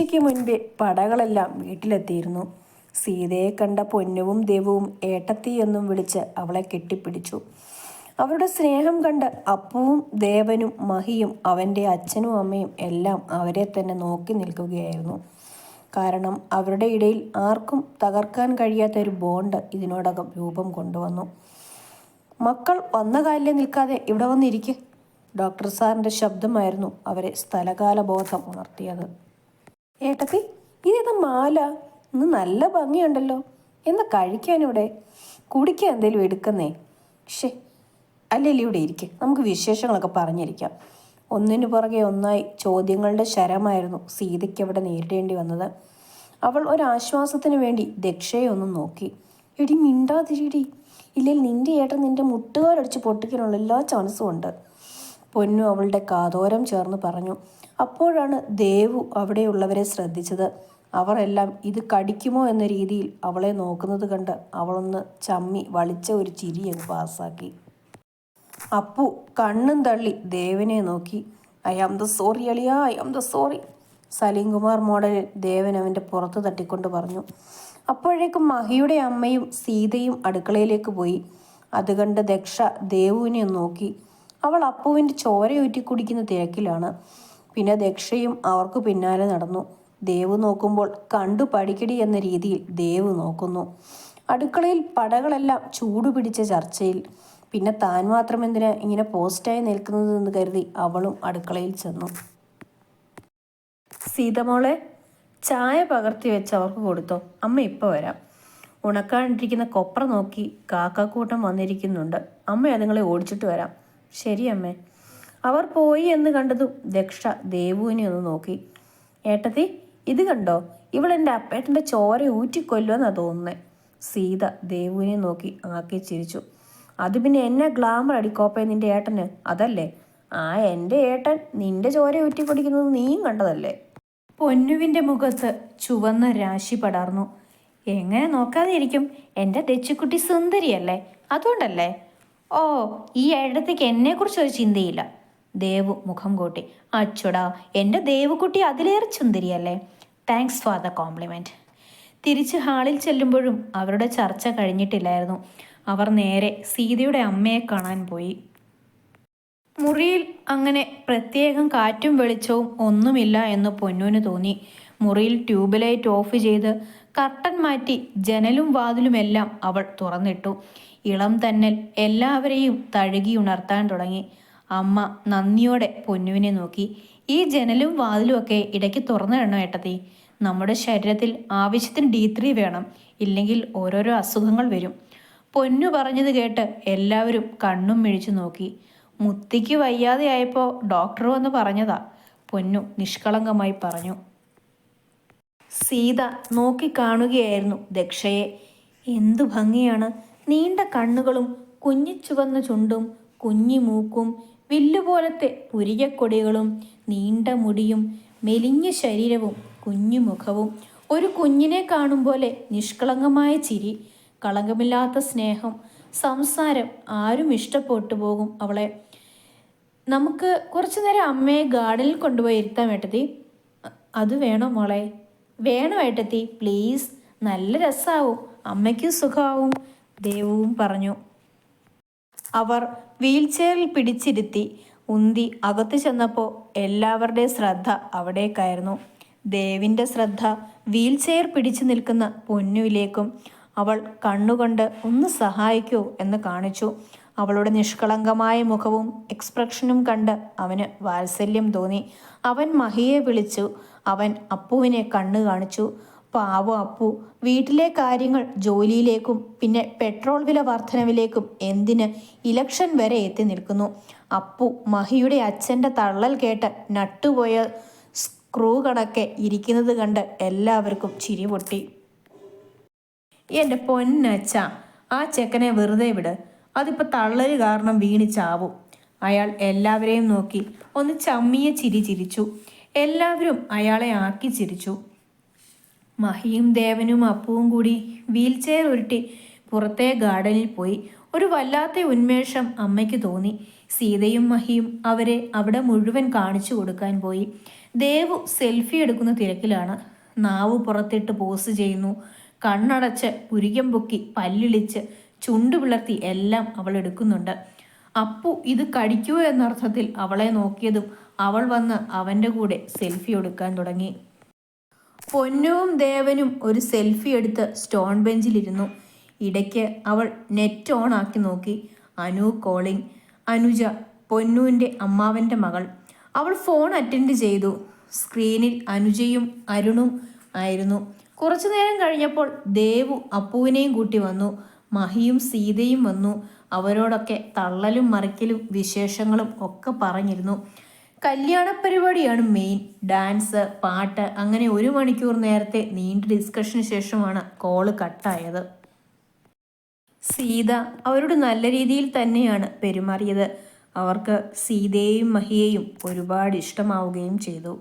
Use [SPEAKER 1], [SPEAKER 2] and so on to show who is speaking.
[SPEAKER 1] ഉച്ചയ്ക്ക് മുൻപേ പടകളെല്ലാം വീട്ടിലെത്തിയിരുന്നു. സീതയെ കണ്ട പൊന്നവും ദേവവും ഏട്ടത്തി എന്നും വിളിച്ച് അവളെ കെട്ടിപ്പിടിച്ചു. അവരുടെ സ്നേഹം കണ്ട് അപ്പുവും ദേവനും മഹിയും അവന്റെ അച്ഛനും അമ്മയും എല്ലാം അവരെ തന്നെ നോക്കി നിൽക്കുകയായിരുന്നു. കാരണം അവരുടെ ഇടയിൽ ആർക്കും തകർക്കാൻ കഴിയാത്ത ഒരു ബോണ്ട് ഇതിനോടകം രൂപം കൊണ്ടുവന്നു. മക്കൾ വന്ന കാലിലെ നിൽക്കാതെ ഇവിടെ വന്നിരിക്കെ. ഡോക്ടർ സാറിന്റെ ശബ്ദമായിരുന്നു അവരെ സ്ഥലകാല ബോധം ഉണർത്തിയത്. ഏട്ടത്തി ഇതേതാ മാല? ഇന്ന് നല്ല ഭംഗിയുണ്ടല്ലോ. എന്താ കഴിക്കാനിവിടെ? കുടിക്കാൻ എന്തേലും എടുക്കുന്നേ? ഷേ അല്ലല്ലേ ഇവിടെ ഇരിക്കെ. നമുക്ക് വിശേഷങ്ങളൊക്കെ പറഞ്ഞിരിക്കാം. ഒന്നിനു പുറകെ ഒന്നായി ചോദ്യങ്ങളുടെ ശരമായിരുന്നു സീതയ്ക്ക് അവിടെ നേരിടേണ്ടി വന്നത്. അവൾ ഒരാശ്വാസത്തിന് വേണ്ടി ദക്ഷയെ ഒന്ന് നോക്കി. എടി മിണ്ടാതിരിടി. ഇല്ലെങ്കിൽ നിന്റെ ഏട്ടൻ നിന്റെ മുട്ടുകാലടിച്ച് പൊട്ടിക്കാനുള്ള എല്ലാ ചാൻസും ഉണ്ട്. പൊന്നു അവളുടെ കാതോരം ചേർന്ന് പറഞ്ഞു. അപ്പോഴാണ് ദേവു അവിടെയുള്ളവരെ ശ്രദ്ധിച്ചത്. അവരെല്ലാം ഇത് കടിക്കുമോ എന്ന രീതിയിൽ അവളെ നോക്കുന്നത് കണ്ട് അവളൊന്ന് ചമ്മി വളിച്ച ഒരു ചിരി അങ്ങ് പാസ്സാക്കി. അപ്പു കണ്ണും തള്ളി ദേവനെ നോക്കി. ഐ ആം ദ സോറി അളിയ I am the sorry Salim Kumar മോഡലിൽ ദേവൻ അവന്റെ പുറത്ത് തട്ടിക്കൊണ്ട് പറഞ്ഞു. അപ്പോഴേക്കും മഹിയുടെ അമ്മയും സീതയും അടുക്കളയിലേക്ക് പോയി. അത് കണ്ട് ദക്ഷ ദേവുവിനെ നോക്കി. അവൾ അപ്പുവിന്റെ ചോരയൂറ്റി കുടിക്കുന്ന തിരക്കിലാണ്. പിന്നെ ദക്ഷയും അവർക്ക് പിന്നാലെ നടന്നു. ദേവ് നോക്കുമ്പോൾ കണ്ടു പഠിക്കടി എന്ന രീതിയിൽ ദേവ് നോക്കുന്നു. അടുക്കളയിൽ പടകളെല്ലാം ചൂടുപിടിച്ച ചർച്ചയിൽ. പിന്നെ താൻ മാത്രം എന്തിനാ ഇങ്ങനെ പോസ്റ്റായി നിൽക്കുന്നതെന്ന് കരുതി അവളും അടുക്കളയിൽ ചെന്നു. സീതമോളെ ചായ പകർത്തി വെച്ച് അവർക്ക് കൊടുത്തോ. അമ്മ ഇപ്പോൾ വരാം. ഉണക്കാണ്ടിരിക്കുന്ന കൊപ്ര നോക്കി കാക്കാക്കൂട്ടം വന്നിരിക്കുന്നുണ്ട്. അമ്മ അതുങ്ങളെ ഓടിച്ചിട്ട് വരാം. ശരി അമ്മേ. അവർ പോയി എന്ന് കണ്ടതും ദക്ഷ ദേവുവിനെ ഒന്ന് നോക്കി. ഏട്ടത്തി ഇത് കണ്ടോ? ഇവൾ എന്റെ അപ്പേട്ടന്റെ ചോര ഊറ്റിക്കൊല്ലുമെന്നാണ് തോന്നുന്നത് സീത ദേവുവിനെ നോക്കി ആക്കി ചിരിച്ചു. അത് പിന്നെ എന്നെ ഗ്ലാമർ അടിക്കോപ്പേ നിന്റെ ഏട്ടന്? അതല്ലേ? ആ എന്റെ ഏട്ടൻ നിന്റെ ചോര ഊറ്റിപ്പൊടിക്കുന്നത് നീയും കണ്ടതല്ലേ? പൊന്നുവിന്റെ മുഖത്ത് ചുവന്ന രാശി പടർന്നു. എങ്ങനെ നോക്കാതെ ഇരിക്കും എന്റെ തെച്ചിക്കുട്ടി സുന്ദരിയല്ലേ? അതുകൊണ്ടല്ലേ? ഓ ഈ ഏടത്തേക്ക് എന്നെക്കുറിച്ച് ഒരു ചിന്തയില്ല. ദേവു മുഖം കൂട്ടി. അച്ചുടാ എന്റെ ദേവുക്കുട്ടി അതിലേറെ ചുന്തിരിയല്ലേ? താങ്ക്സ് ഫോർ ദ കോംപ്ലിമെന്റ് തിരിച്ച് ഹാളിൽ ചെല്ലുമ്പോഴും അവരുടെ ചർച്ച കഴിഞ്ഞിട്ടില്ലായിരുന്നു. അവർ നേരെ സീതയുടെ അമ്മയെ കാണാൻ പോയി. മുറിയിൽ അങ്ങനെ പ്രത്യേകം കാറ്റും വെളിച്ചവും ഒന്നുമില്ല എന്ന് പൊന്നുവിന് തോന്നി. മുറിയിൽ ട്യൂബ് ലൈറ്റ് ഓഫ് ചെയ്ത് കർട്ടൻ മാറ്റി ജനലും വാതിലുമെല്ലാം അവൾ തുറന്നിട്ടു. ഇളം തന്നൽ എല്ലാവരെയും തഴുകി ഉണർത്താൻ തുടങ്ങി. അമ്മ നന്ദിയോടെ പൊന്നുവിനെ നോക്കി. ഈ ജനലും വാതിലും ഒക്കെ ഇടയ്ക്ക് തുറന്നിടണം ഏട്ടത്തി? നമ്മുടെ ശരീരത്തിൽ ആവശ്യത്തിന് ഡി ത്രീ വേണം. ഇല്ലെങ്കിൽ ഓരോരോ അസുഖങ്ങൾ വരും. പൊന്നു പറഞ്ഞത് കേട്ട് എല്ലാവരും കണ്ണും മിഴിച്ചു നോക്കി. മുത്തിക്ക് വയ്യാതെയായപ്പോൾ ഡോക്ടർ വന്ന് പറഞ്ഞതാ. പൊന്നു നിഷ്കളങ്കമായി പറഞ്ഞു. സീത നോക്കിക്കാണുകയായിരുന്നു ദക്ഷയെ. എന്തു ഭംഗിയാണ്. നീണ്ട കണ്ണുകളും കുഞ്ഞിച്ചുവന്ന ചുണ്ടും കുഞ്ഞി മൂക്കും വില്ലുപോലത്തെ പുരികക്കൊടികളും നീണ്ട മുടിയും മെലിഞ്ഞ ശരീരവും കുഞ്ഞു മുഖവും ഒരു കുഞ്ഞിനെ കാണും പോലെ നിഷ്കളങ്കമായ ചിരി കളങ്കമില്ലാത്ത സ്നേഹം സംസാരം ആരും ഇഷ്ടപ്പെട്ടു പോകും അവളെ. നമുക്ക് കുറച്ചു നേരം അമ്മയെ ഗാർഡനിൽ കൊണ്ടുപോയി ഇരുത്താൻ വേട്ടത്തി അത് വേണോ മോളെ? വേണം ഏട്ടത്തി? പ്ലീസ്. നല്ല രസമാവും അമ്മയ്ക്കും സുഖമാവും. ദേവവും പറഞ്ഞു. അവർ വീൽ ചെയറിൽ പിടിച്ചിരുത്തി ഉന്തി അകത്തു ചെന്നപ്പോൾ എല്ലാവരുടെയും ശ്രദ്ധ അവിടേക്കായിരുന്നു. ദേവിന്റെ ശ്രദ്ധ വീൽ ചെയർ പിടിച്ചു നിൽക്കുന്ന പൊന്നുവിലേക്കും അവൾ കണ്ണുകൊണ്ട് ഒന്ന് സഹായിക്കൂ എന്ന് കാണിച്ചു. അവളുടെ നിഷ്കളങ്കമായ മുഖവും എക്സ്പ്രഷനും കണ്ട് അവന് വാത്സല്യം തോന്നി. അവൻ മഹിയെ വിളിച്ചു. അവൻ അപ്പുവിനെ കണ്ണു കാണിച്ചു. പാവം അപ്പു. വീട്ടിലെ കാര്യങ്ങൾ ജോലിയിലേക്കും പിന്നെ പെട്രോൾ വില വർധനവിലേക്കും എന്തിന് ഇലക്ഷൻ വരെ എത്തി നിൽക്കുന്നു. അപ്പു മഹിയുടെ അച്ഛന്റെ തള്ളൽ കേട്ട് നട്ടുപോയ സ്ക്രൂ കണക്കെ ഇരിക്കുന്നത് കണ്ട് എല്ലാവർക്കും ചിരി പൊട്ടി. എന്റെ പൊന്നച്ച ആ ചെക്കനെ വെറുതെ വിട്. അതിപ്പോൾ തള്ളൽ കാരണം വീണ് ചാവും. അയാൾ എല്ലാവരെയും നോക്കി. ഒന്ന് ചമ്മിയെ ചിരി ചിരിച്ചു. എല്ലാവരും അയാളെ ആക്കി ചിരിച്ചു. മഹിയും ദേവനും അപ്പുവും കൂടി വീൽ ചെയർ ഉരുട്ടി പുറത്തെ ഗാർഡനിൽ പോയി. ഒരു വല്ലാത്ത ഉന്മേഷം അമ്മയ്ക്ക് തോന്നി. സീതയും മഹിയും അവരെ അവിടെ മുഴുവൻ കാണിച്ചു കൊടുക്കാൻ പോയി.
[SPEAKER 2] ദേവു സെൽഫി എടുക്കുന്ന തിരക്കിലാണ്. നാവ് പുറത്തിട്ട് പോസ് ചെയ്യുന്നു. കണ്ണടച്ച് പുരികം പൊക്കി പല്ലിളിച്ച് ചുണ്ടു പിളർത്തി എല്ലാം അവൾ എടുക്കുന്നുണ്ട്. അപ്പു ഇത് കടിക്കുമോ എന്നർത്ഥത്തിൽ അവളെ നോക്കിയതും അവൾ വന്ന് അവന്റെ കൂടെ സെൽഫി എടുക്കാൻ തുടങ്ങി. പൊന്നുവും ദേവനും ഒരു സെൽഫി എടുത്ത് സ്റ്റോൺ ബെഞ്ചിലിരുന്നു. ഇടയ്ക്ക് അവൾ നെറ്റ് ഓൺ ആക്കി നോക്കി. അനു കോളിംഗ്. അനുജ പൊന്നുവിന്റെ അമ്മാവന്റെ മകൾ. അവൾ ഫോൺ അറ്റൻഡ് ചെയ്തു. സ്ക്രീനിൽ അനുജയും അരുണും ആയിരുന്നു. കുറച്ചു നേരം കഴിഞ്ഞപ്പോൾ ദേവു അപ്പുവിനെയും കൂട്ടി വന്നു. മഹിയും സീതയും വന്നു. അവരോടൊക്കെ തള്ളലും മറിക്കലും വിശേഷങ്ങളും ഒക്കെ പറഞ്ഞിരുന്നു. കല്യാണ പരിപാടിയാണ് മെയിൻ ഡാൻസ് പാട്ട് അങ്ങനെ ഒരു മണിക്കൂർ നേരത്തെ നീണ്ട ഡിസ്കഷന് ശേഷമാണ് കോൾ കട്ടായത് സീത അവരോട് നല്ല രീതിയിൽ തന്നെയാണ് പെരുമാറിയത്. അവർക്ക് സീതയെയും മഹിയെയും ഒരുപാട് ഇഷ്ടമാവുകയും ചെയ്തു.